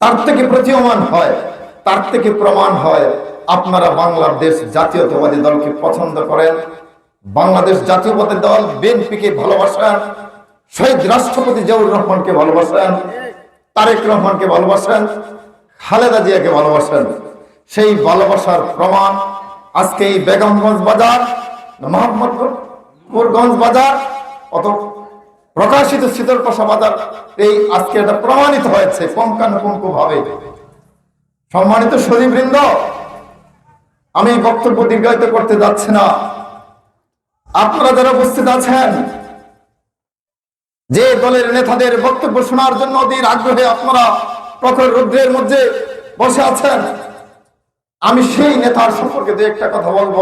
তার থেকে প্রতীয়মান হয়, তার থেকে প্রমাণ হয়, আপনারা বাংলাদেশ জাতীয়তাবাদী দলকে পছন্দ করেন, বাংলাদেশ জাতীয়তাবাদী দল বিএনপিকে ভালোবাসেন, শহীদ রাষ্ট্রপতি জিয়াউর রহমানকে ভালোবাসেন, তারেক রহমানকে ভালোবাসেন, খালেদা জিয়াকে ভালোবাসেন। সেই ভালোবাসার প্রমাণ আজকে এই বেগমগঞ্জ বাজার মোহাম্মদপুরগঞ্জ বাজার অত প্রকাশিত শীতলপাশা বাজার এই আজকে এটা প্রমাণিত হয়েছে পুঙ্খানুপুঙ্খ ভাবে সম্মানিত সদীবৃন্দ আমি বক্তব্য দীর্ঘায়িত করতে যাচ্ছি না। আপনারা যারা উপস্থিত আছেন, যে দলের নেতাদের বক্তব্য শোনার জন্য অধীর আগ্রহে আপনারা প্রখর রুদ্রের মধ্যে বসে আছেন। আমি সেই নেতার সম্পর্কে দু একটা কথা বলব।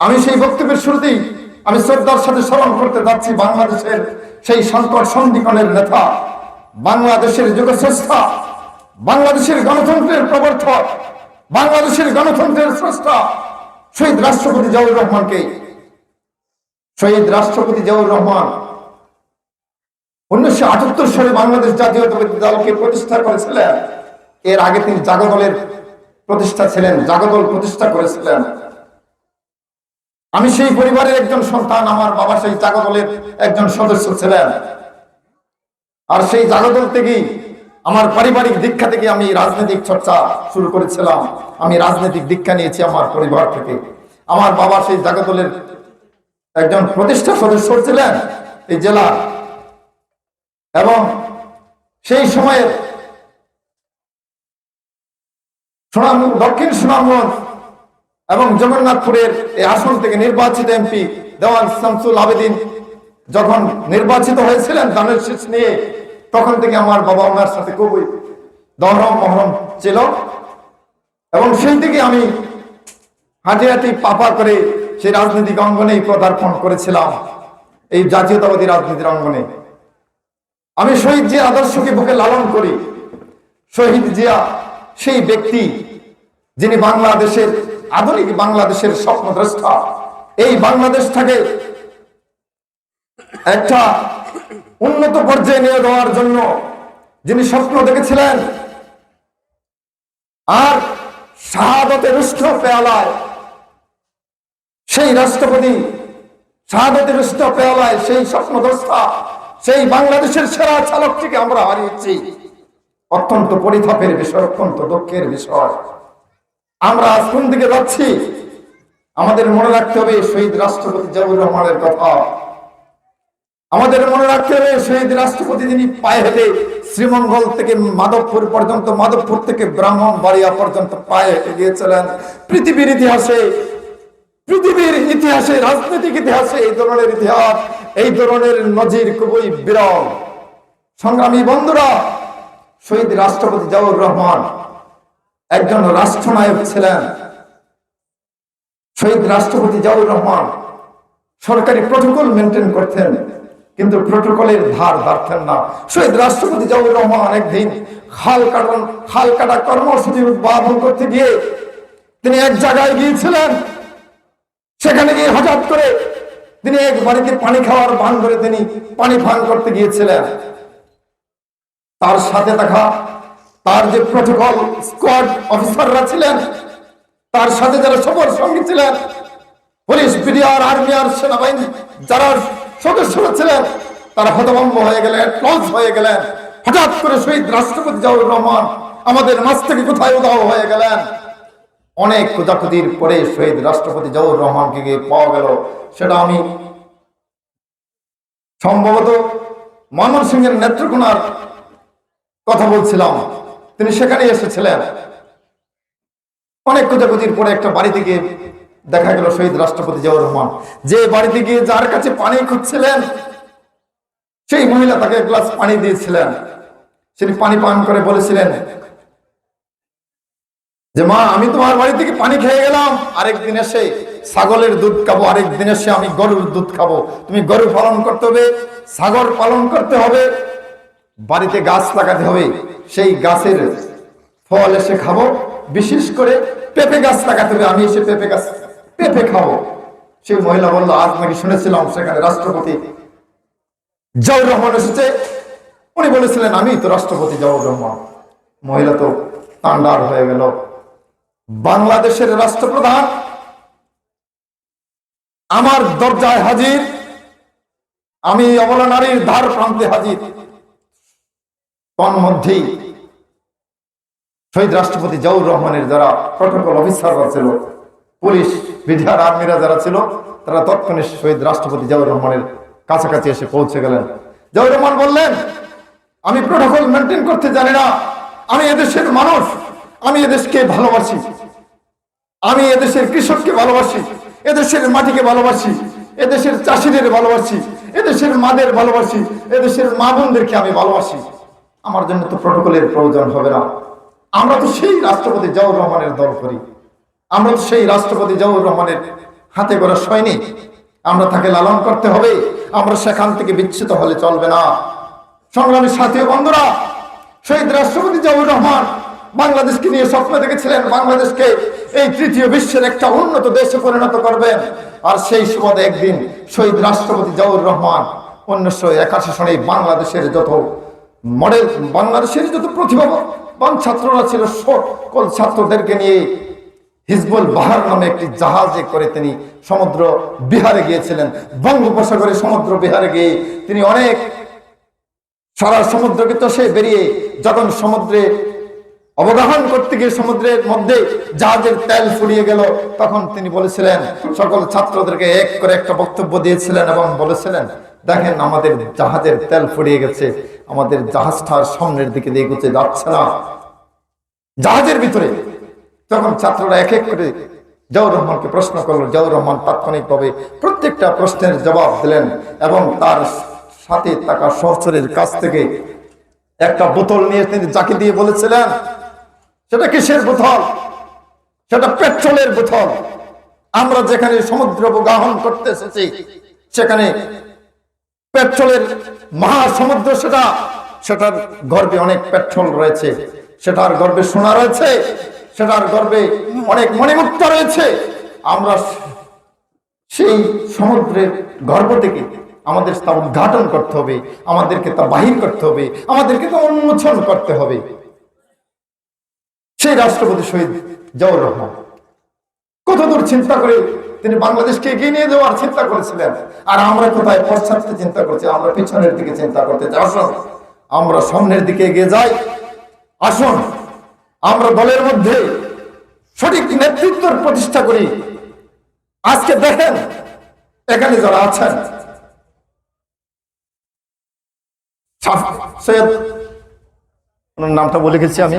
আমি সেই বক্তব্যের শুরুতেই আমি শ্রদ্ধার সাথে স্মরণ করতে যাচ্ছি বাংলাদেশের সেই সংকট সন্ধিকণের নেতা, বাংলাদেশের যুগশ্রেষ্ঠা বাংলাদেশের গণতন্ত্রের প্রবর্তক, বাংলাদেশের গণতন্ত্রের স্রষ্টা, শহীদ রাষ্ট্রপতি জিয়াউর রহমানকে। শহীদ রাষ্ট্রপতি জিয়াউর রহমান উনিশশো আটাত্তর সালে বাংলাদেশ জাতীয়তাবাদী দলকে প্রতিষ্ঠা করেছিলেন। এর আগে তিনি জাগদলের প্রতিষ্ঠা ছিলেন জাগদল প্রতিষ্ঠা করেছিলেন। আমি সেই পরিবারের একজন সন্তান, আমার বাবা সেই জাগদলের একজন সদস্য ছিলেন। আর সেই জাগদল থেকেই আমার পারিবারিক দীক্ষা থেকে আমি রাজনৈতিক চর্চা শুরু করেছিলাম। আমি রাজনৈতিক দীক্ষা নিয়েছি আমার পরিবার থেকে। আমার বাবা সেই জাগদলের একজন প্রতিষ্ঠা সদস্য ছিলেন এই জেলা। এবং সেই সময়ের সুনাম, দক্ষিণ সুনামগঞ্জ এবং জগন্নাথপুরের এই আসন থেকে নির্বাচিত এমপি দেওয়ান শামসুল আবেদিন যখন নির্বাচিত হয়েছিলেন দানের শীষ নিয়ে, তখন থেকে আমার বাবা ওনার সাথে খুবই দহরম মহরম ছিল। এবং সেই থেকে আমি হাঁটি হাঁটি পাপা করে সেই রাজনৈতিক অঙ্গনেই পদার্পণ করেছিলাম, এই জাতীয়তাবাদী রাজনীতির অঙ্গনে। আমি শহীদ জিয়া আদর্শকে বুকে লালন করি। শহীদ জিয়া সেই ব্যক্তি যিনি বাংলাদেশের আধুনিক বাংলাদেশের স্বপ্নদ্রষ্টা। এই বাংলাদেশটাকে একটা উন্নত পর্যায়ে নিয়ে যাওয়ার জন্য যিনি স্বপ্ন দেখেছিলেন, আর শাহাদতে রুষ্ট পেয়ালায়, সেই রাষ্ট্রপতি শাহাদতে রুষ্ট পেয়ালায় সেই স্বপ্নদ্রষ্টা, সেই বাংলাদেশের সেরা চালকটিকে আমরা হারিয়েছি। অত্যন্ত পরিতাপের বিষয়, অত্যন্ত দুঃখের বিষয়। আমরা আজ কোন দিকে যাচ্ছি? আমাদের মনে রাখতে হবে শহীদ রাষ্ট্রপতি জিয়াউর রহমানের কথা। আমাদের মনে রাখতে হবে শহীদ রাষ্ট্রপতি যিনি পায়ে হেঁটে শ্রীমঙ্গল থেকে মাধবপুর পর্যন্ত, মাধবপুর থেকে ব্রাহ্মণ বাড়িয়া পর্যন্ত পায়ে হেঁটে গিয়েছিলেন পৃথিবীর ইতিহাসে পৃথিবীর ইতিহাসে, রাজনৈতিক ইতিহাসে এই ধরনের ইতিহাস, এই ধরনের নজির খুবই বিরল। সংগ্রামী বন্ধুরা, শহীদ রাষ্ট্রপতি জিয়াউর রহমান একজন রাষ্ট্রনায়ক ছিলেন শহীদ রাষ্ট্রপতি জিয়াউর রহমান। সরকারি প্রটোকল মেনটেন করতেন, কিন্তু প্রটোকলের ধার ধারতেন না। শহীদ রাষ্ট্রপতি জিয়াউর রহমান অনেকদিন খাল কাটন খাল কাটা কর্মসূচি উদ্বোধন করতে গিয়ে তিনি এক জায়গায় গিয়েছিলেন। সেখানে গিয়ে হঠাৎ করে তিনি এক বাড়িতে পানি খাওয়ার ভান করে তিনি পানি পান করতে গিয়েছিলেন। তার সাথে দেখা তার যে প্রোটোকল স্কোয়াড অফিসাররা ছিলেন, তার সাথে যারা সফর সঙ্গী ছিলেন, পুলিশ, বিডিআর, আর্মি আর সেনাবাহিনী, যারা সদস্যরা ছিলেন, তারা হতভম্ব হয়ে গেলেন লস হয়ে গেলেন। হঠাৎ করে শহীদ রাষ্ট্রপতি জিয়াউর রহমান আমাদের মাছ থেকে কোথায় উদাহ হয়ে গেলেন। অনেক খোঁজাখুঁজির পরে শহীদ রাষ্ট্রপতি জিয়াউর রহমানকে গিয়ে পাওয়া গেল। সেটা আমি সম্ভবত ময়মন সিংহের নেত্রকোনার কথা বলছিলাম। তিনি সেখানে এসেছিলেন। অনেক খোঁজাখুঁজির পরে একটা বাড়িতে গিয়ে দেখা গেল শহীদ রাষ্ট্রপতি জিয়াউর রহমান। যে বাড়িতে গিয়ে যার কাছে পানি খুঁজছিলেন, সেই মহিলা তাকে এক গ্লাস পানি দিয়েছিলেন। তিনি পানি পান করে বলেছিলেন, যে মা, আমি তোমার বাড়ি থেকে পানি খেয়ে গেলাম আরেক আরেকদিন এসে ছাগলের দুধ খাব আরেক আরেকদিন এসে আমি গরুর দুধ খাব। তুমি গরু পালন করতে হবে, ছাগল পালন করতে হবে বাড়িতে গাছ লাগাতে হবে, সেই গাছের ফল এসে খাব। বিশেষ করে পেঁপে গাছ লাগাতে হবে, আমি এসে পেঁপে গাছ, পেঁপে খাব। সেই মহিলা বলল, আজ নাকি শুনেছিলাম সেখানে রাষ্ট্রপতি জিয়াউর রহমান এসেছে। উনি বলেছিলেন, আমি তো রাষ্ট্রপতি জাউর রহমান। মহিলা তো তান্ডার হয়ে গেল। বাংলাদেশের রাষ্ট্রপ্রধান আমার দরজায় হাজির, আমি অবলা নারীর ধার প্রান্তে হাজির। তন্মধ্যেই শহীদ রাষ্ট্রপতি জাউর রহমানের যারা প্রটোকল অফিসাররা ছিল, পুলিশ বিডিআর আর্মিরা যারা ছিল, তারা তৎক্ষণিক শহীদ রাষ্ট্রপতি জাউর রহমানের কাছাকাছি এসে পৌঁছে গেলেন। জাউর রহমান বললেন, আমি প্রোটোকল মেনটেন করতে জানি না। আমি এদেশের মানুষ। আমি এদেশকে ভালোবাসি। আমি এদেশের কৃষককে ভালোবাসি। এদেশের মাটিকে ভালোবাসি। এদেশের চাষিদের ভালোবাসি। এদেশের মাদের ভালোবাসি। এদেশের মা বোনদেরকে আমি ভালোবাসি। আমার জন্য তো প্রোটোকলের প্রয়োজন হবে না। আমরা তো সেই রাষ্ট্রপতি জাউর রহমানের দল করি। আমরা তো সেই রাষ্ট্রপতি জাউর রহমানের হাতে করা সৈনিক। আমরা তাকে লালন করতে হবে। আমরা সেখান থেকে বিচ্ছিত হলে চলবে না। সংগ্রামী সাথী বন্ধুরা, শহীদ রাষ্ট্রপতি জাউর রহমান বাংলাদেশকে নিয়ে স্বপ্ন দেখেছিলেন। বাংলাদেশকে এই তৃতীয় বিশ্বের একটা উন্নত দেশে পরিণত করবেন আর সেই সুবাদে একদিন শহীদ রাষ্ট্রপতি জাউর রহমান উনিশশো একাশি সনে বাংলাদেশের যত মডেল বাংলাদেশের যত প্রতিভাবান ছাত্ররা ছিল, সকল ছাত্রদেরকে নিয়ে হিজবুল বাহার নামে একটি জাহাজে করে তিনি সমুদ্র বিহারে গিয়েছিলেন। বঙ্গোপসাগরে সমুদ্র বিহারে গিয়ে তিনি অনেক সারা সমুদ্রকে তো সে বেরিয়ে যখন সমুদ্রে অবগাহন করতে গিয়ে সমুদ্রের মধ্যে জাহাজের তেল ফুরিয়ে গেল, তখন তিনি বলেছিলেন, সকল ছাত্রদেরকে এক করে একটা বক্তব্য দিয়েছিলেন এবং বলেছিলেন দেখেন আমাদের জাহাজের তেল ফুরিয়ে গেছে, আমাদের জাহাজটার সামনের দিকে দিয়ে এগোতে যাচ্ছে না। জাহাজের ভিতরে তখন ছাত্ররা এক এক করে জাউর রহমানকে প্রশ্ন করল জাউর রহমান তাৎক্ষণিকভাবে প্রত্যেকটা প্রশ্নের জবাব দিলেন এবং তার সাথে থাকা সহচরের কাছ থেকে একটা বোতল নিয়ে তিনি যাকে দিয়ে বলেছিলেন, সেটা কিসের বোতল? সেটা পেট্রোলের বোতল। আমরা যেখানে সমুদ্র অবগাহন করতে এসেছি, সেখানে পেট্রোলের মহাসমুদ্র সেটা, সেটার গর্বে অনেক পেট্রোল রয়েছে, সেটার গর্বে সোনা রয়েছে, সেটার গর্বে অনেক মণিমুক্ত রয়েছে। আমরা সেই সমুদ্রের গর্ভ থেকে আমাদের তা উদ্ঘাটন করতে হবে, আমাদেরকে তা বাহির করতে হবে, আমাদেরকে তা উন্মোচন করতে হবে। সেই রাষ্ট্রপতি শহীদ জাউর রহমান কতদূর চিন্তা করে তিনি বাংলাদেশকে এগিয়ে নিয়ে যাওয়ার চিন্তা করেছিলেন। আর আমরা কোথায় পশ্চাৎকে চিন্তা করছি, আমরা পিছনের দিকে চিন্তা করতে চাই। আসুন, আমরা সামনের দিকে এগিয়ে যাই। আসুন, আমরা দলের মধ্যে সঠিক নেতৃত্বের প্রতিষ্ঠা করি। আজকে দেখেন, এখানে যারা আছেন সৈয়দ, ওনার নামটা বলে গেছি আমি।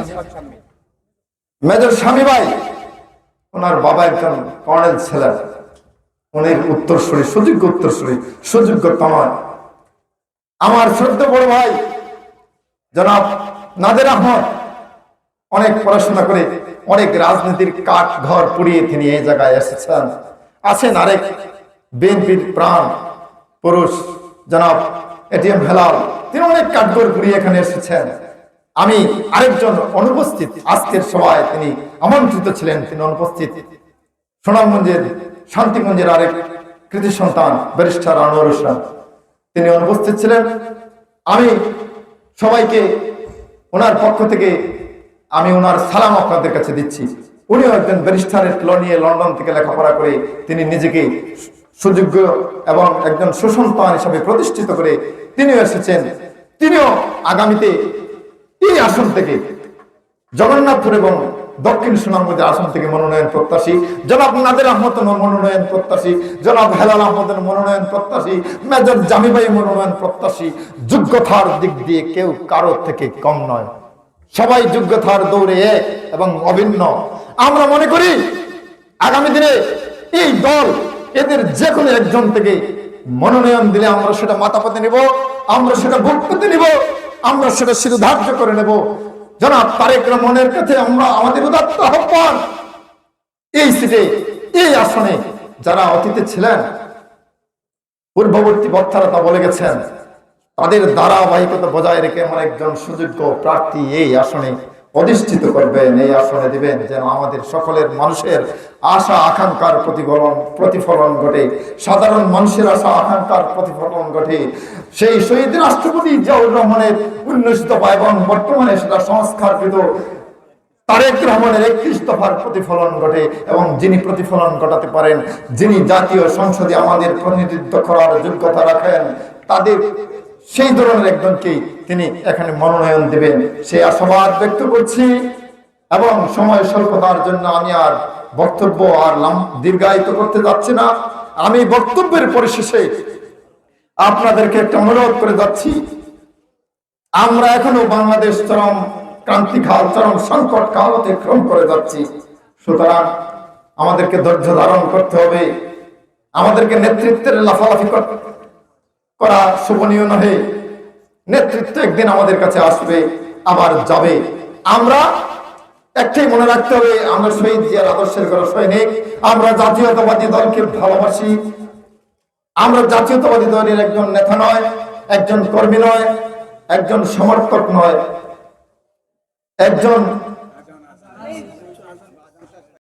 মেজর স্বামী ভাই ওনার বাবা একজন কর্নেল ছিলেন। উনির উত্তরসূরি, সুযোগ্য উত্তরসূরি সুযোগ্য তনয় আমার শ্রদ্ধ বড় ভাই, জনাব নাদের আহমদ, অনেক পড়াশোনা করে অনেক রাজনীতির কাঠ ঘর পুড়িয়ে তিনি এই জায়গায় এসেছেন। আছেন আরেক বিএনপির প্রাণ পুরুষ, জনাব এটিএম হেলাল। তিনি অনেক কাঠগড় পুড়িয়ে এখানে এসেছেন। আমি আরেকজন অনুপস্থিত। আজকের সভায় তিনি আমন্ত্রিত ছিলেন, তিনি অনুপস্থিত। সুনামগঞ্জের, শান্তিগঞ্জের আরেক কৃতি সন্তান, ব্যারিস্টার আনোয়ার হোসেন। তিনি অনুপস্থিত ছিলেন। আমি সবাইকে ওনার পক্ষ থেকে আমি ওনার সালাম আপনাদের কাছে দিচ্ছি। উনিও একজন ব্যারিস্টারের ল নিয়ে লন্ডন থেকে লেখাপড়া করে তিনি নিজেকে সুযোগ্য এবং একজন সুসন্তান হিসাবে প্রতিষ্ঠিত করে তিনিও এসেছেন। তিনিও আগামীতে এই আসন থেকে জগন্নাথপুর এবং দক্ষিণ সুনামগঞ্জের আসন থেকে মনোনয়ন প্রত্যাশী, জনাব নাদের আহমদ মনোনয়ন প্রত্যাশী, জনাব হেলাল আহমদের মনোনয়ন প্রত্যাশী, মেজর জামিবাই মনোনয়ন প্রত্যাশী, যোগ্যতার দিক দিয়ে কেউ কারও থেকে কম নয়। সবাই যোগ্যতার দৌড়ে এক এবং অভিন্ন। আমরা মনে করি, আগামী দিনে এই দল এদের যে কোনো একজন থেকে মনোনয়ন দিলে আমরা সেটা মাথা পেতে নিব, আমরা সেটা বুক পেতে নিব। আমরা সেটা শিরোধার্য করে নেব। জনাব তারেক রহমানের কাছে আমরা আমাদের উদাত্ত আহ্বান। এই সিটে, এই আসনে যারা অতীতে ছিলেন, পূর্ববর্তী বক্তারা তা বলে গেছেন, তাদের ধারাবাহিকতা বজায় রেখে আমার একজন সুযোগ্য প্রার্থী এই আসনে অধিষ্ঠিত করবেন, এই আসনে দিবেন, যেন আমাদের সকলের মানুষের আশা, আকাঙ্ক্ষার প্রতিফলন প্রতিফলন ঘটে। সাধারণ মানুষের আশা, আকাঙ্ক্ষার প্রতিফলন ঘটে। সেই শহীদ রাষ্ট্রপতি জিয়াউর রহমানের উন্নসিত এবং বর্তমানে সেটা সংস্কারকৃত তারেক রহমানের একত্রিশ দফার প্রতিফলন ঘটে এবং যিনি প্রতিফলন ঘটাতে পারেন, যিনি জাতীয় সংসদে আমাদের প্রতিনিধিত্ব করার যোগ্যতা রাখেন, তাদের সেই ধরনের একজনকেই তিনি এখানে মনোনয়ন দেবেন। সেই আশাবাদ ব্যক্ত করছি এবং সময় স্বল্পতার জন্য আমি আর বক্তব্য আর দীর্ঘায়িত করতে যাচ্ছি না। আমি বক্তব্যের পরিশেষে আপনাদেরকে একটা অনুরোধ করে যাচ্ছি। আমরা এখনও বাংলাদেশ চরম ক্রান্তিকাল, চরম সংকট কাল অতিক্রম করে যাচ্ছি। সুতরাং আমাদেরকে ধৈর্য ধারণ করতে হবে। আমাদেরকে নেতৃত্বের লাফালাফি করা শোভনীয় নহে। নেতৃত্ব একদিন আমাদের কাছে আসবে, আবার যাবে। আমরা একটাই মনে রাখতে হবে, আমরা শহীদ জিয়ার আদর্শের কোনো সৈনিক আমরা জাতীয়তাবাদী দলকে ভালোবাসি। আমরা জাতীয়তাবাদী দলের একজন নেতা নয়, একজন কর্মী নয়, একজন সমর্থক নয়, একজন